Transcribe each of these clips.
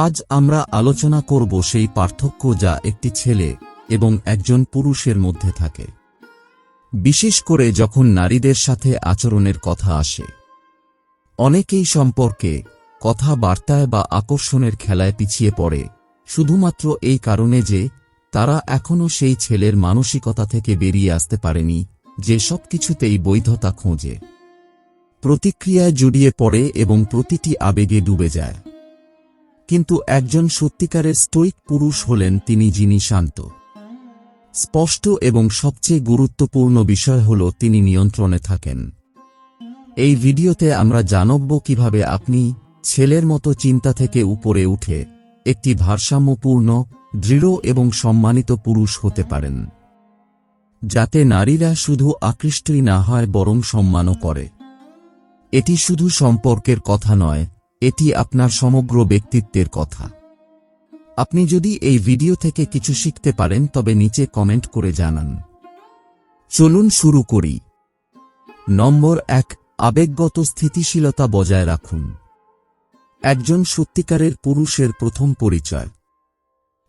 আজ আমরা আলোচনা করব সেই পার্থক্য যা একটি ছেলে এবং একজন পুরুষের মধ্যে থাকে। বিশেষ করে যখন নারীদের সাথে আচরণের কথা আসে। অনেকেই সম্পর্কে কথাবার্তায় বা আকর্ষণের খেলায় পিছিয়ে পড়ে, শুধুমাত্র এই কারণে যে তারা এখনও সেই ছেলের মানসিকতা থেকে বেরিয়ে আসতে পারেনি, যে সব কিছুতেই বৈধতা খোঁজে। প্রতিক্রিয়ায় জড়িয়ে পড়ে এবং প্রতিটি আবেগে ডুবে যায়। কিন্তু একজন সত্যিকারের স্টোইক পুরুষ হলেন তিনি যিনি শান্ত। স্পষ্ট এবং সবচেয়ে গুরুত্বপূর্ণ বিষয় হল তিনি নিয়ন্ত্রণে থাকেন। এই ভিডিওতে আমরা জানব কীভাবে আপনি ছেলের মতো চিন্তা থেকে উপরে উঠে একটি ভারসাম্যপূর্ণ, দৃঢ় এবং সম্মানিত পুরুষ হতে পারেন। যাতে নারীরা শুধু আকৃষ্টই না হয় বরং সম্মানও করে। এটি শুধু সম্পর্কের কথা নয় এটি আপনার সমগ্র ব্যক্তিত্বের কথা। আপনি যদি এই ভিডিও থেকে কিছু শিখতে পারেন, তবে নিচে কমেন্ট করে জানান। চলুন শুরু করি। নম্বর এক, আবেগগত স্থিতিশীলতা বজায় রাখুন। একজন সত্যিকারের পুরুষের প্রথম পরিচয়।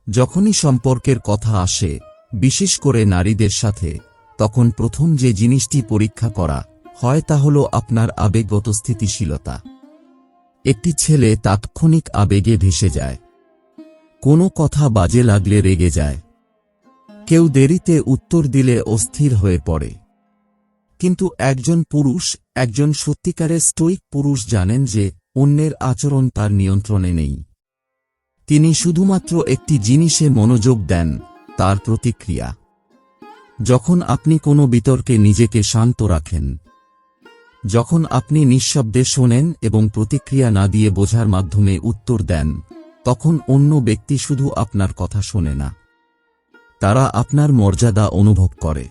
যখনই সম্পর্কের কথা আসে, বিশেষ করে নারীদের সাথে, তখন প্রথম যে জিনিসটি পরীক্ষা করা হয় তা হল আপনার আবেগগত স্থিতিশীলতা। একটি ছেলে তাৎক্ষণিক আবেগে ভেসে যায়। কোনো কথা বাজে লাগলে রেগে যায়। কেউ দেরিতে উত্তর দিলে অস্থির হয়ে পড়ে। কিন্তু একজন পুরুষ, একজন সত্যিকারের স্টোইক পুরুষ জানেন যে অন্যের আচরণ তার নিয়ন্ত্রণে নেই। তিনি শুধুমাত্র একটি জিনিসে মনোযোগ দেন, তার প্রতিক্রিয়া। যখন আপনি কোনো বিতর্কে নিজেকে শান্ত রাখেন যখন আপনি নিঃশব্দে শোনেন এবং প্রতিক্রিয়া না দিয়ে বোঝার মাধ্যমে উত্তর দেন, তখন অন্য ব্যক্তি শুধু আপনার কথা শোনে না। তারা আপনার মর্যাদা অনুভব করে।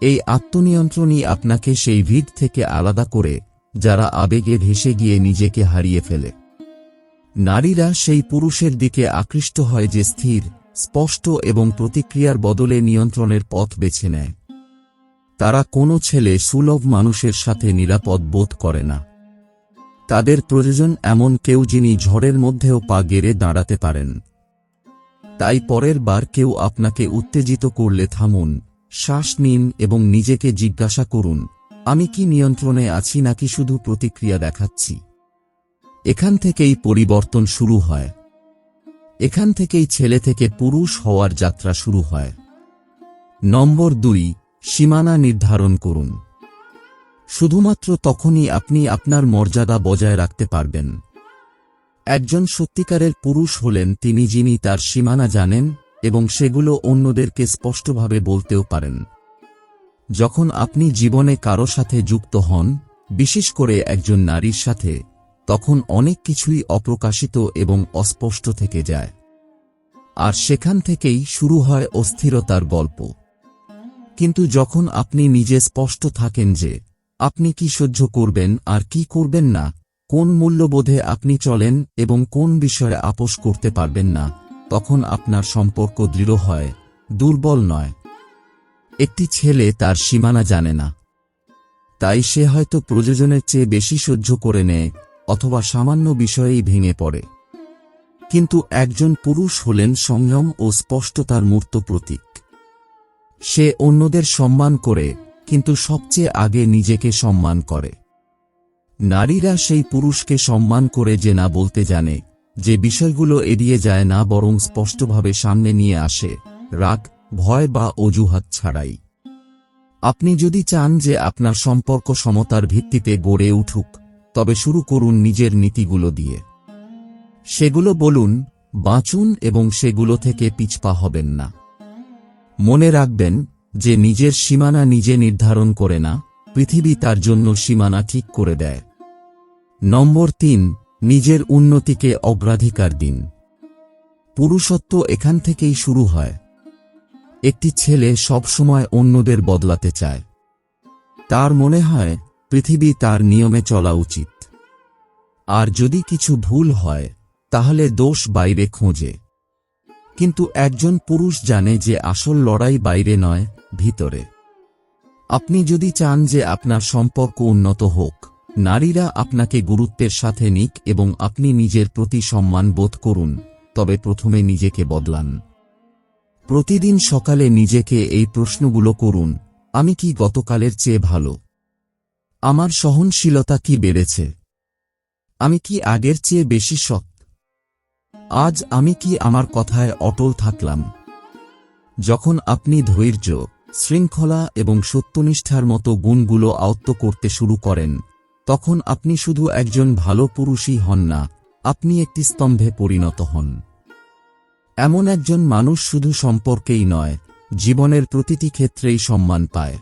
এই আত্মনিয়ন্ত্রণই আপনাকে সেই ভিড় থেকে আলাদা করে, যারা আবেগে ভেসে গিয়ে নিজেকে হারিয়ে ফেলে। নারীরা সেই পুরুষের দিকে আকৃষ্ট হয় যে স্থির, স্পষ্ট এবং প্রতিক্রিয়ার বদলে নিয়ন্ত্রণের পথ বেছে নেয়। তারা কোনো ছেলে সুলভ মানুষের সাথে নিরাপদ বোধ করে না। তাদের প্রয়োজন এমন কেউ যিনি ঝড়ের মধ্যেও পা গেড়ে দাঁড়াতে পারেন। তাই পরের বার কেউ আপনাকে উত্তেজিত করলে থামুন, শ্বাস নিন এবং নিজেকে জিজ্ঞাসা করুন, আমি কি নিয়ন্ত্রণে আছি নাকি শুধু প্রতিক্রিয়া দেখাচ্ছি? এখান থেকেই পরিবর্তন শুরু হয়। এখান থেকেই ছেলে থেকে পুরুষ হওয়ার যাত্রা শুরু হয়। নম্বর দুই সীমানা নির্ধারণ করুন। শুধুমাত্র তখনই আপনি আপনার মর্যাদা বজায় রাখতে পারবেন। একজন সত্যিকারের পুরুষ হলেন তিনি যিনি তার সীমানা জানেন এবং সেগুলো অন্যদেরকে স্পষ্টভাবে বলতেও পারেন। যখন আপনি জীবনে কারও সাথে যুক্ত হন, বিশেষ করে একজন নারীর সাথে, তখন অনেক কিছুই অপ্রকাশিত এবং অস্পষ্ট থেকে যায়। আর সেখান থেকেই শুরু হয় অস্থিরতার গল্প। কিন্তু যখন আপনি নিজে স্পষ্ট থাকেন যে আপনি কি সহ্য করবেন আর কি করবেন না, কোন মূল্যবোধে আপনি চলেন এবং কোন বিষয়ে আপোষ করতে পারবেন না, তখন আপনার সম্পর্ক দৃঢ় হয়, দুর্বল নয়। একটি ছেলে তার সীমানা জানে না। তাই সে হয়তো প্রয়োজনের চেয়ে বেশি সহ্য করে নেয় অথবা সামান্য বিষয়েই ভেঙে পড়ে। কিন্তু একজন পুরুষ হলেন সংযম ও স্পষ্টতার মূর্ত প্রতীক। সে অন্যদের সম্মান করে, কিন্তু সবচেয়ে আগে নিজেকে সম্মান করে। নারীরা সেই পুরুষকে সম্মান করে যে না বলতে জানে, যে বিষয়গুলো এড়িয়ে যায় না বরং স্পষ্টভাবে সামনে নিয়ে আসে, রাগ, ভয় বা অজুহাত ছাড়াই। আপনি যদি চান যে আপনার সম্পর্ক সমতার ভিত্তিতে গড়ে উঠুক, তবে শুরু করুন নিজের নীতিগুলো দিয়ে। সেগুলো বলুন, বাঁচুন এবং সেগুলো থেকে পিছপা হবেন না। মনে রাখবেন যে নিজের সীমানা নিজে নির্ধারণ করে না, পৃথিবী তার জন্য সীমানা ঠিক করে দেয়। নম্বর তিন, নিজের উন্নতিকে অগ্রাধিকার দিন। পুরুষত্ব এখান থেকেই শুরু হয়। একটি ছেলে সবসময় অন্যদের বদলাতে চায়। তার মনে হয়, পৃথিবী তার নিয়মে চলা উচিত। আর যদি কিছু ভুল হয়, তাহলে দোষ বাইরে খোঁজে। কিন্তু একজন পুরুষ জানে যে আসল লড়াই বাইরে নয়, ভিতরে। আপনি যদি চান যে আপনার সম্পর্ক উন্নত হোক, নারীরা আপনাকে গুরুত্বের সাথে নিক এবং আপনি নিজের প্রতি সম্মান বোধ করুন, তবে প্রথমে নিজেকে বদলান। প্রতিদিন সকালে নিজেকে এই প্রশ্নগুলো করুন, আমি কি গতকালের চেয়ে ভালো? আমার সহনশীলতা কি বেড়েছে? আমি কি আগের চেয়ে বেশি সৎ আজ আমি কি আমার কথায় অটল থাকলাম? যখন আপনি ধৈর্য, শৃঙ্খলা এবং সত্যনিষ্ঠার মতো গুণগুলো আয়ত্ত করতে শুরু করেন, তখন আপনি শুধু একজন ভালো পুরুষই হন না, আপনি একটি স্তম্ভে পরিণত হন। এমন একজন মানুষ শুধু সম্পর্কেই নয়, জীবনের প্রতিটি ক্ষেত্রেই সম্মান পায়।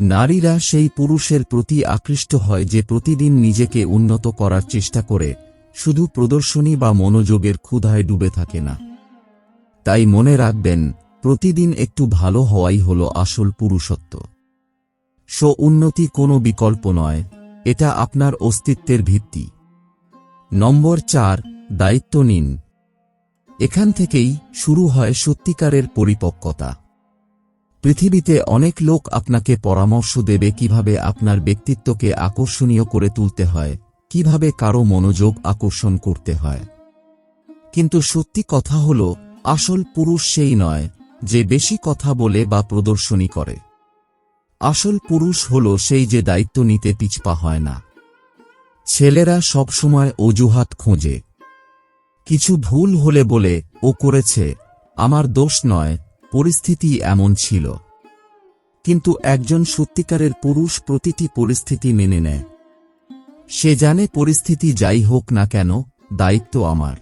নারীরা সেই পুরুষের প্রতি আকৃষ্ট হয় যে প্রতিদিন নিজেকে উন্নত করার চেষ্টা করে শুধু প্রদর্শনী বা মনোযোগের ক্ষুধায় ডুবে থাকে না। তাই মনে রাখবেন, প্রতিদিন একটু ভালো হওয়াই হল আসল পুরুষত্ব। স্ব উন্নতি কোনো বিকল্প নয়, এটা আপনার অস্তিত্বের ভিত্তি। নম্বর চার, দায়িত্ব নিন। এখান থেকেই শুরু হয় সত্যিকারের পরিপক্কতা। পৃথিবীতে অনেক লোক আপনাকে পরামর্শ দেবে কীভাবে আপনার ব্যক্তিত্বকে আকর্ষণীয় করে তুলতে হয়। কীভাবে কারও মনোযোগ আকর্ষণ করতে হয়? কিন্তু সত্যি কথা হল, আসল পুরুষ সেই নয়, যে বেশি কথা বলে বা প্রদর্শনী করে। আসল পুরুষ হল সেই যে দায়িত্ব নিতে পিছপা হয় না। ছেলেরা সবসময় অজুহাত খোঁজে। কিছু ভুল হলে বলে, ও করেছে, আমার দোষ নয়, পরিস্থিতি এমন ছিল। কিন্তু একজন সত্যিকারের পুরুষ প্রতিটি পরিস্থিতি মেনে নেয়। সে জানে পরিস্থিতি যাই হোক না কেন, দায়িত্ব আমার।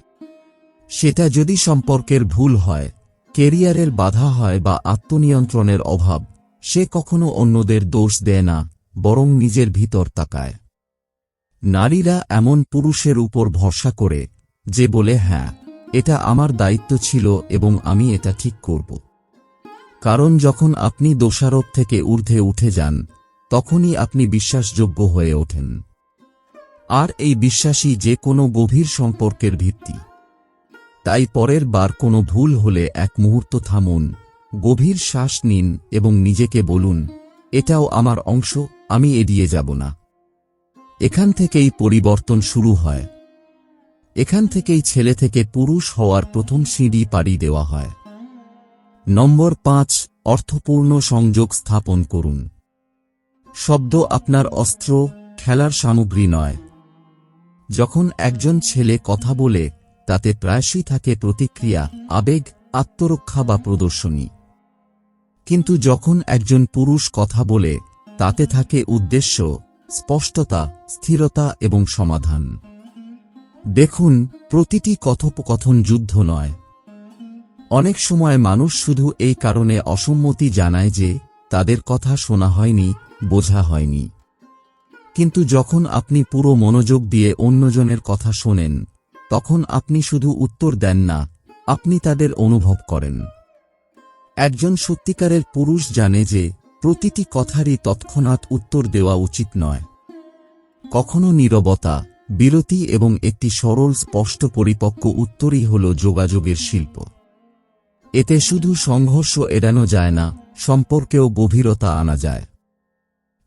সেটা যদি সম্পর্কের ভুল হয়, কেরিয়ারের বাধা হয় বা আত্মনিয়ন্ত্রণের অভাব, সে কখনো অন্যদের দোষ দেয় না, বরং নিজের ভিতর তাকায়। নারীরা এমন পুরুষের উপর ভরসা করে, যে বলে হ্যাঁ এটা আমার দায়িত্ব ছিল এবং আমি এটা ঠিক করব। কারণ যখন আপনি দোষারোপ থেকে ঊর্ধ্বে উঠে যান, তখনই আপনি বিশ্বাসযোগ্য হয়ে ওঠেন। আর এই বিশ্বাসই যে কোনো গভীর সম্পর্কের ভিত্তি। তাই পরের বার কোনো ভুল হলে এক মুহূর্ত থামুন, গভীর শ্বাস নিন এবং নিজেকে বলুন, এটাও আমার অংশ, আমি এড়িয়ে যাব না। এখান থেকেই পরিবর্তন শুরু হয়। এখান থেকেই ছেলে থেকে পুরুষ হওয়ার প্রথম সিঁড়ি পাড়ি দেওয়া হয়। নম্বর পাঁচ, অর্থপূর্ণ সংযোগ স্থাপন করুন। শব্দ আপনার অস্ত্র, খেলার সামগ্রী নয় যখন একজন ছেলে কথা বলে, তাতে প্রায়শই থাকে প্রতিক্রিয়া, আবেগ, আত্মরক্ষা বা প্রদর্শনী। কিন্তু যখন একজন পুরুষ কথা বলে, তাতে থাকে উদ্দেশ্য, স্পষ্টতা, স্থিরতা এবং সমাধান। দেখুন, প্রতিটি কথোপকথন যুদ্ধ নয়। অনেক সময় মানুষ শুধু এই কারণে অসম্মতি জানায় যে, তাদের কথা শোনা হয়নি, বোঝা হয়নি। কিন্তু যখন আপনি পুরো মনোযোগ দিয়ে অন্যজনের কথা শোনেন, তখন আপনি শুধু উত্তর দেন না, আপনি তাদের অনুভব করেন। একজন সত্যিকারের পুরুষ জানে যে, প্রতিটি কথারই তৎক্ষণাৎ উত্তর দেওয়া উচিত নয়। কখনো নীরবতা, বিরতি এবং একটি সরল, স্পষ্ট, পরিপক্ক উত্তরই হল যোগাযোগের শিল্প। এতে শুধু সংঘর্ষ এড়ানো যায় না, সম্পর্কেও গভীরতা আনা যায়।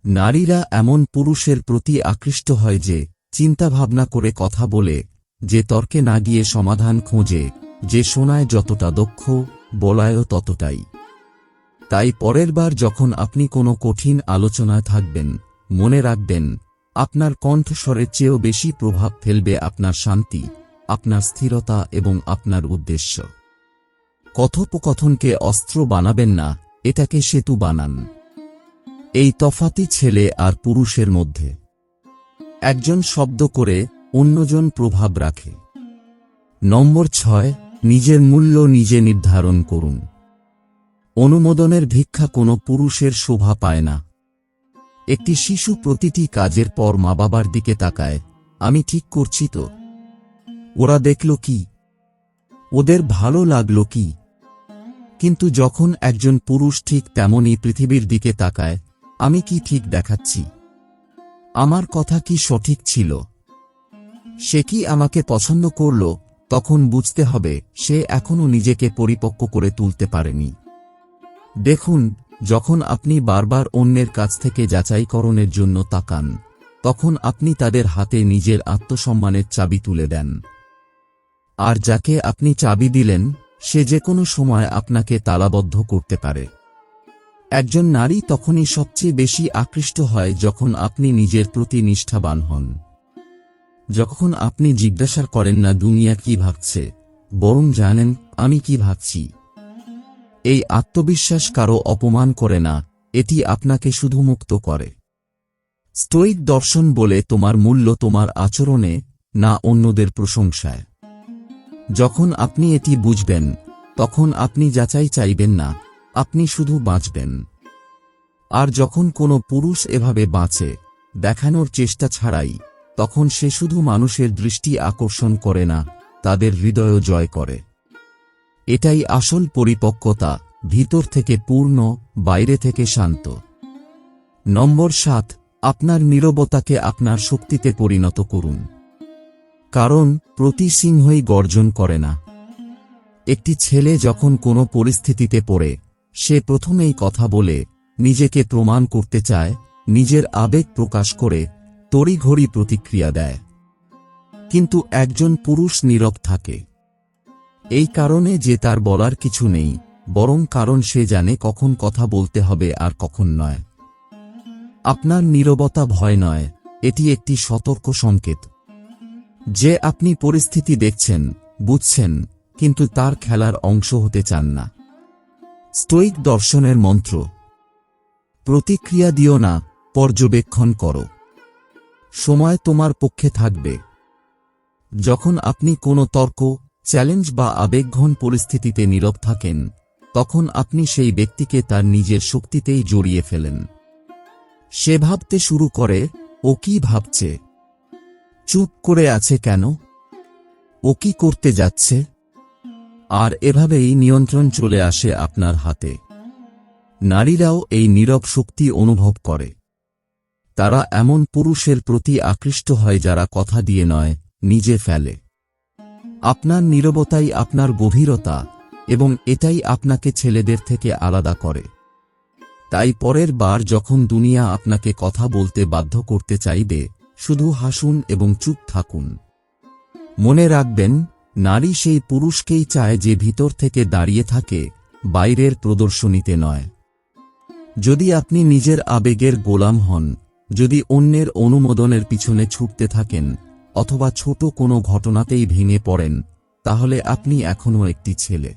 নারীরা এমন পুরুষের প্রতি আকৃষ্ট হয় যে, চিন্তাভাবনা করে কথা বলে, যে তর্কে না গিয়ে সমাধান খোঁজে, যে শোনায় যতটা দক্ষ, বলায়ও ততটাই। তাই পরের বার যখন আপনি কোনো কঠিন আলোচনায় থাকবেন, মনে রাখবেন, আপনার কণ্ঠস্বরের চেয়েও বেশি প্রভাব ফেলবে আপনার শান্তি, আপনার স্থিরতা এবং আপনার উদ্দেশ্য। কথোপকথনকে অস্ত্র বানাবেন না, এটাকে সেতু বানান। এই তফাতি ছেলে আর পুরুষের মধ্যে। একজন শব্দ করে অন্যজন প্রভাব রাখে। নম্বর ছয়, নিজের মূল্য নিজে নির্ধারণ করুন। অনুমোদনের ভিক্ষা কোনো পুরুষের শোভা পায় না। একটি শিশু প্রতিটি কাজের পর মা বাবার দিকে তাকায়, আমি ঠিক করছি তো। ওরা দেখল কি? ওদের ভালো লাগল কি? কিন্তু যখন একজন পুরুষ ঠিক তেমনই পৃথিবীর দিকে তাকায় আমি কি ঠিক দেখাচ্ছি? আমার কথা কি সঠিক ছিল? সে কি আমাকে পছন্দ করল? তখন বুঝতে হবে, সে এখনও নিজেকে পরিপক্ক করে তুলতে পারেনি। দেখুন, যখন আপনি বারবার অন্যের কাছ থেকে যাচাইকরণের জন্য তাকান, তখন আপনি তাদের হাতে নিজের আত্মসম্মানের চাবি তুলে দেন। আর যাকে আপনি চাবি দিলেন, সে যে কোনো সময় আপনাকে তালাবদ্ধ করতে পারে। একজন নারী তখনই সবচেয়ে বেশি আকৃষ্ট হয় যখন আপনি নিজের প্রতি নিষ্ঠাবান হন। যখন আপনি জিজ্ঞাসা করেন, না, দুনিয়া কি ভাবছে? বরং জানেন, আমি কি ভাবছি? এই আত্মবিশ্বাস কারও অপমান করে না, এটি আপনাকে শুধু মুক্ত করে। স্টোইক দর্শন বলে, তোমার মূল্য তোমার আচরণে, না অন্যদের প্রশংসায়। যখন আপনি এটি বুঝবেন, তখন আপনি যাচাই চাইবেন না আপনি শুধু বাঁচবেন। আর যখন কোনো পুরুষ এভাবে বাঁচে, দেখানোর চেষ্টা ছাড়াই, তখন সে শুধু মানুষের দৃষ্টি আকর্ষণ করে না, তাদের হৃদয় জয় করে। এটাই আসল পরিপক্কতা, ভিতর থেকে পূর্ণ, বাইরে থেকে শান্ত। নম্বর সাত, আপনার নীরবতাকে আপনার শক্তিতে পরিণত করুন। কারণ, প্রতি সিংহই গর্জন করে না। একটি ছেলে যখন কোনো পরিস্থিতিতে পড়ে সে প্রথমেই কথা বলে, নিজেকে প্রমাণ করতে চায়, নিজের আবেগ প্রকাশ করে, তড়িঘড়ি প্রতিক্রিয়া দেয়। কিন্তু একজন পুরুষ নীরব থাকে। এই কারণে যে তার বলার কিছু নেই, বরং কারণ সে জানে কখন কথা বলতে হবে আর কখন নয়। আপনার নীরবতা ভয় নয়, এটি একটি সতর্ক সংকেত। যে আপনি পরিস্থিতি দেখছেন, বুঝছেন, কিন্তু তার খেলার অংশ হতে চান না। স্টোইক দর্শনের মন্ত্র। প্রতিক্রিয়া দিও না, পর্যবেক্ষণ করো। সময় তোমার পক্ষে থাকবে। যখন আপনি কোনো তর্ক, চ্যালেঞ্জ বা আবেগঘন পরিস্থিতিতে নীরব থাকেন, তখন আপনি সেই ব্যক্তিকে তার নিজের শক্তিতেই জড়িয়ে ফেলেন। সে ভাবতে শুরু করে, ও কি ভাবছে? চুপ করে আছে কেন? ও কি করতে যাচ্ছে? আর এভাবেই নিয়ন্ত্রণ চলে আসে আপনার হাতে। নারীরাও এই নীরব শক্তি অনুভব করে। তারা এমন পুরুষের প্রতি আকৃষ্ট হয় যারা কথা দিয়ে নয়, নিজে ফেলে। আপনার নীরবতাই আপনার গভীরতা এবং এটাই আপনাকে ছেলেদের থেকে আলাদা করে। তাই পরের বার যখন দুনিয়া আপনাকে কথা বলতে বাধ্য করতে চাইবে, শুধু হাসুন এবং চুপ থাকুন। মনে রাখবেন নারী সেই পুরুষকেই চায় যে ভিতর থেকে দাঁড়িয়ে থাকে, বাইরের প্রদর্শনীতে নয়। যদি আপনি নিজের আবেগের গোলাম হন, যদি অন্যের অনুমোদনের পিছনে ছুটতে থাকেন, অথবা ছোট কোনো ঘটনাতেই ভেঙে পড়েন, তাহলে আপনি এখনও একটি ছেলে।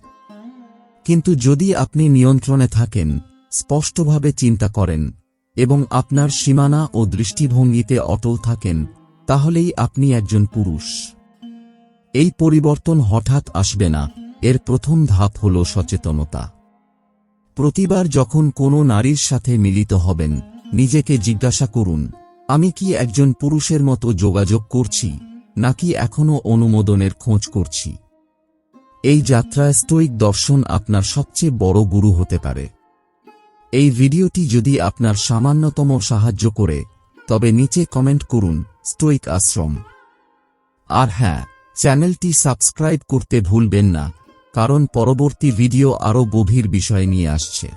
কিন্তু যদি আপনি নিয়ন্ত্রণে থাকেন, স্পষ্টভাবে চিন্তা করেন, এবং আপনার সীমানা ও দৃষ্টিভঙ্গিতে অটল থাকেন, তাহলেই আপনি একজন পুরুষ। এই পরিবর্তন হঠাৎ আসবে না, এর প্রথম ধাপ হল সচেতনতা। প্রতিবার যখন কোনো নারীর সাথে মিলিত হবেন, নিজেকে জিজ্ঞাসা করুন, আমি কি একজন পুরুষের মতো যোগাযোগ করছি, নাকি এখনও অনুমোদনের খোঁজ করছি? এই যাত্রায় স্টোইক দর্শন আপনার সবচেয়ে বড় গুরু হতে পারে। এই ভিডিওটি যদি আপনার সামান্যতম সাহায্য করে, তবে নিচে কমেন্ট করুন স্টোইক আশ্রম। আর হ্যাঁ চ্যানেলটি সাবস্ক্রাইব করতে ভুলবেন না, কারণ পরবর্তী ভিডিও আরও গভীর বিষয় নিয়ে আসছে।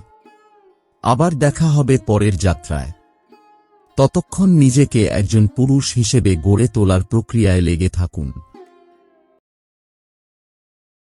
আবার দেখা হবে পরের যাত্রায়। ততক্ষণ নিজেকে একজন পুরুষ হিসেবে গড়ে তোলার প্রক্রিয়ায় লেগে থাকুন।